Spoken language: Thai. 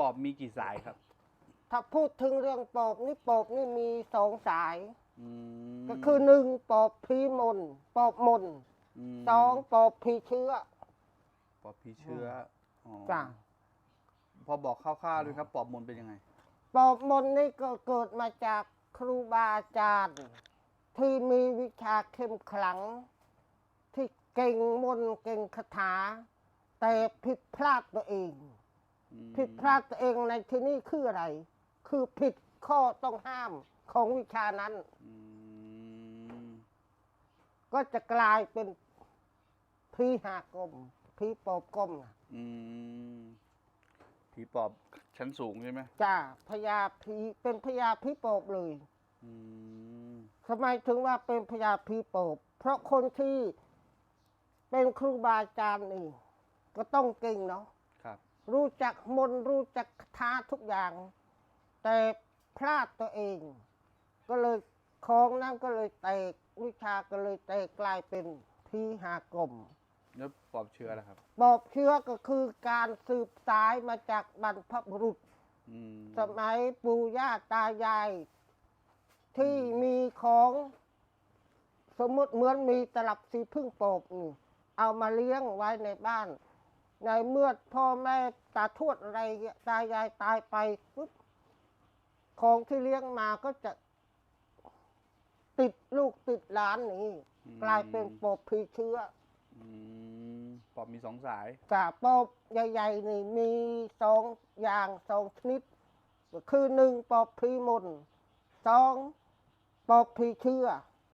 ปอบมีกี่สายครับ ถ้าพูดถึงเรื่องปอบนี่ปอบนี่มีสองสาย อืมก็คือหนึ่งปอบผีมนต์ปอบมนต์มสองปอบผีเชื้อ ปอบผีเชื้ออ๋อจ้ะ พอบอกคร่าวๆด้วยครับ ปอบมนต์เป็นยังไง ปอบมนต์นี่ก็เกิดมาจากครูบาอาจารย์ ที่มีวิชาเข้มขลัง ที่เก่งมนต์เก่งคาถา แต่ผิดพลาดตัวเองอืม ผิดพลาดตัวเองในที่นี้คืออะไร คือผิดข้อต้องห้ามของวิชานั้นอืมก็จะกลายเป็นผีหากลมผีปอบกลมน่ะอืมผีปอบชั้นสูงใช่ไหมจ้าพญาผีเป็นพญาผีปอบเลยอืมทำไมถึงว่าเป็นพญาผีปอบเพราะคนที่เป็นครูบาอาจารย์นี่ก็ต้องเก่งเนาะค รับรู้จักมนต์รู้จักคาถาทุกอย่าง แต่พลาดตัวเอง ก็เลยของนั้นก็เลยแตกวิชาก็เลยแตกกลายเป็นผีหากลมแล้วปอบเชื้อล่ะครับ ปอบเชื้อก็คือการสืบสายมาจากบรรพบุรุษ อืมสมัยปู่ย่าตายาย ที่มีของสมมติเหมือนมีตลับสีพึ่งโปบนี่เอามาเลี้ยงไว้ในบ้าน ในเมื่อพ่อแม่ตาทวดอะไรตายายตายไปปุ๊บของที่เลี้ยงมาก็จะติดลูกติดหลานนี่อืมกลายเป็นปอบผีเชื้ออืมปอบมีสองสายกะปอบใหญ่ๆนี่มีสองอย่างสองชนิดก็คือหนึ่งปอบผีมนต์สองปอบผีเชื่อ